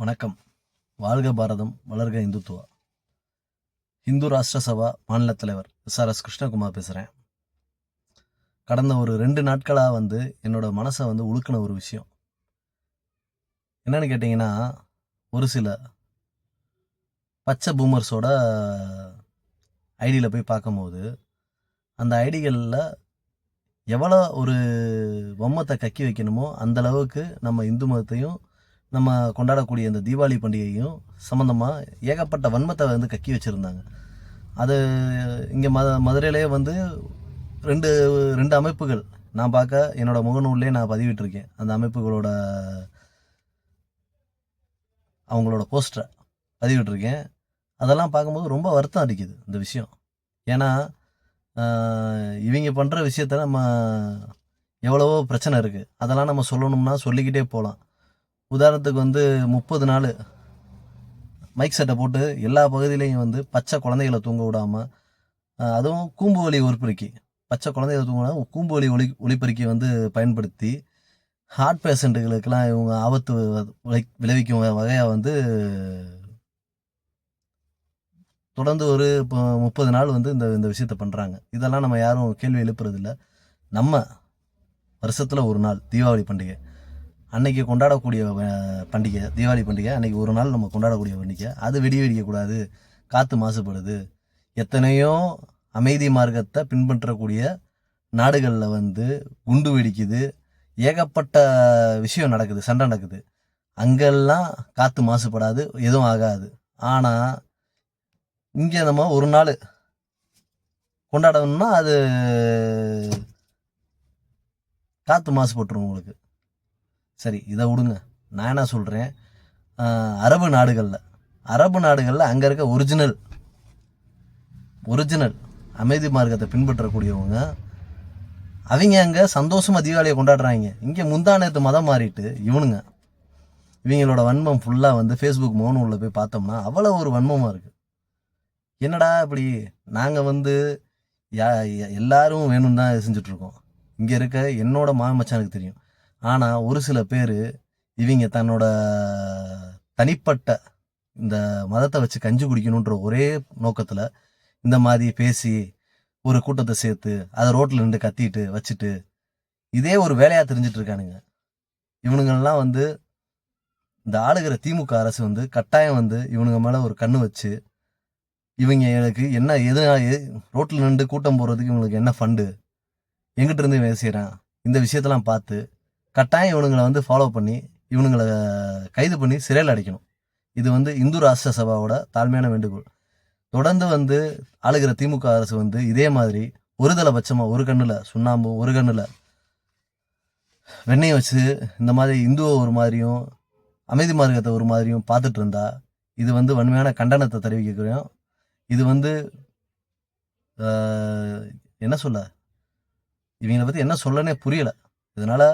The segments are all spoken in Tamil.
வணக்கம். வாழ்க பாரதம் வளர்க இந்துத்துவா. இந்து ராஷ்டிர சபா மாநில தலைவர் எஸ்ஆர்எஸ் கிருஷ்ணகுமார் பேசுகிறேன் கடந்த ஒரு ரெண்டு நாட்களாக வந்து என்னோட மனசை வந்து உழுக்கின ஒரு விஷயம். என்னன்னு கேட்டிங்கன்னா ஒரு சில பச்சை பூமர்ஸோட ஐடியில் போய் பார்க்கும்போது அந்த ஐடிகளில் எவ்வளோ ஒரு பொம்மத்தை கக்கி வைக்கணுமோ அந்த அளவுக்கு நம்ம இந்து மதத்தையும் நம்ம கொண்டாடக்கூடிய இந்த தீபாவளி பண்டிகையும் சம்மந்தமாக ஏகப்பட்ட வன்மத்தை வந்து கக்கி வச்சுருந்தாங்க. அது இங்கே மத மதுரையிலே வந்து ரெண்டு ரெண்டு அமைப்புகள். நான் பார்க்க என்னோடய முகநூல்லே நான் பதிவிட்டிருக்கேன். அந்த அமைப்புகளோட அவங்களோட போஸ்டரை பதிவிட்டிருக்கேன். அதெல்லாம் பார்க்கும்போது ரொம்ப வருத்தம் அடிக்குது இந்த விஷயம். ஏன்னா இவங்க பண்ணுற விஷயத்த நம்ம எவ்வளவோ பிரச்சனை இருக்குது அதெல்லாம் நம்ம சொல்லணும்னா சொல்லிக்கிட்டே போகலாம். உதாரணத்துக்கு வந்து முப்பது நாள் மைக் செட்டை போட்டு எல்லா பகுதியிலையும் வந்து பச்சை குழந்தைகளை தூங்க விடாமல் அதுவும் கூம்பு வலி ஒலிப்பெருக்கி பச்சை குழந்தைகளை தூங்கினா கூம்பு வலி ஒலி ஒலிப்பெருக்கி வந்து பயன்படுத்தி ஹார்ட் பேஷண்ட்டுகளுக்கெல்லாம் இவங்க ஆபத்து விளைவிக்கும் வகையாக வந்து தொடர்ந்து ஒரு இப்போ முப்பது நாள் வந்து இந்த இந்த விஷயத்த பண்ணுறாங்க இதெல்லாம் நம்ம யாரும் கேள்வி எழுப்புறதில்ல. நம்ம வருஷத்தில் ஒரு நாள் தீபாவளி பண்டிகை. அன்னைக்கு கொண்டாடக்கூடிய பண்டிகை தீபாவளி பண்டிகை அன்னைக்கு ஒரு நாள் நம்ம கொண்டாடக்கூடிய பண்டிகை. அது வெடி வெடிக்கக்கூடாது காற்று மாசுபடுது. எத்தனையோ அமைதி மார்க்கத்தை பின்பற்றக்கூடிய நாடுகளில் வந்து குண்டு வெடிக்குது. ஏகப்பட்ட விஷயம் நடக்குது சண்டை நடக்குது. அங்கெல்லாம் காற்று மாசுபடாது எதுவும் ஆகாது. ஆனால் இங்கே நம்ம ஒரு நாள் கொண்டாடணும்னா அது காற்று மாசுபட்டுரும் உங்களுக்கு. சரி இதை விடுங்க. நான் என்ன சொல்கிறேன் அரபு நாடுகளில் அரபு நாடுகளில் அங்கே இருக்க ஒரிஜினல் ஒரிஜினல் அமைதி மார்க்கத்தை பின்பற்றக்கூடியவங்க அவங்க அங்கே சந்தோஷமாக தீபாவளியை கொண்டாடுறாங்க. இங்கே முந்தானத்து மதம் மாறிட்டு இவனுங்க இவங்களோட வன்மம் ஃபுல்லாக வந்து ஃபேஸ்புக் மோனு உள்ள போய் பார்த்தோம்னா அவ்வளோ ஒரு வன்மமாக இருக்குது என்னடா இப்படி? நாங்கள் வந்து யா எல்லாரும் வேணும் தான் செஞ்சுட்ருக்கோம் இங்கே இருக்க என்னோட மாமச்சானுக்கு தெரியும். ஆனால் ஒரு சில பேர் இவங்க தன்னோட தனிப்பட்ட இந்த மதத்தை வச்சு கஞ்சி குடிக்கணுன்ற ஒரே நோக்கத்தில் இந்த மாதிரி பேசி ஒரு கூட்டத்தை சேர்த்து அதை ரோட்டில் நின்று கத்திட்டு வச்சுட்டு இதே ஒரு வேலையாக தெரிஞ்சிட்டு இருக்கானுங்க. இவனுங்கள்லாம் வந்து இந்த ஆளுகிற திமுக அரசு வந்து கட்டாயம் வந்து இவனுங்க மேலே ஒரு கண்ணு வச்சு இவங்க எனக்கு என்ன எது ரோட்டில் நின்று கூட்டம் போடுறதுக்கு இவங்களுக்கு என்ன ஃபண்டு எங்கிட்ட இருந்து இவன் செய்கிறான் இந்த விஷயத்தெல்லாம் பார்த்து கட்டாயம் இவனுங்களை வந்து ஃபாலோ பண்ணி இவனுங்களை கைது பண்ணி சிறையில் அடைக்கணும். இது வந்து இந்து ராஷ்டிர சபாவோட தாழ்மையான வேண்டுகோள். தொடர்ந்து வந்து ஆளுகிற திமுக அரசு வந்து இதே மாதிரி ஒருதலை பட்சமாக ஒரு கண்ணில் சுண்ணாம்பு ஒரு கண்ணில் வெண்ணெய் வச்சு இந்த மாதிரி இந்துவை ஒரு மாதிரியும் அமைதி மார்க்கத்தை ஒரு மாதிரியும் பார்த்துட்டு இருந்தா இது வந்து வன்மையான கண்டனத்தை தெரிவிக்கிறோம் இது வந்து என்ன சொல்ல? இவங்களை பற்றி என்ன சொல்லனே புரியலை. இதனால்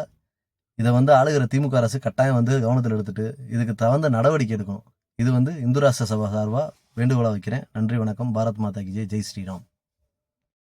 இதை வந்து ஆளுகிற திமுக அரசு கட்டாயம் வந்து கவனத்தில் எடுத்துட்டு இதுக்கு தகுந்த நடவடிக்கை எடுக்கணும். இது வந்து இந்து ராஷ்டிர சபா சார்பாக வேண்டுகோளாக வைக்கிறேன். நன்றி வணக்கம். பாரத் மாதா கி ஜெய். ஜெய் ஸ்ரீராம்.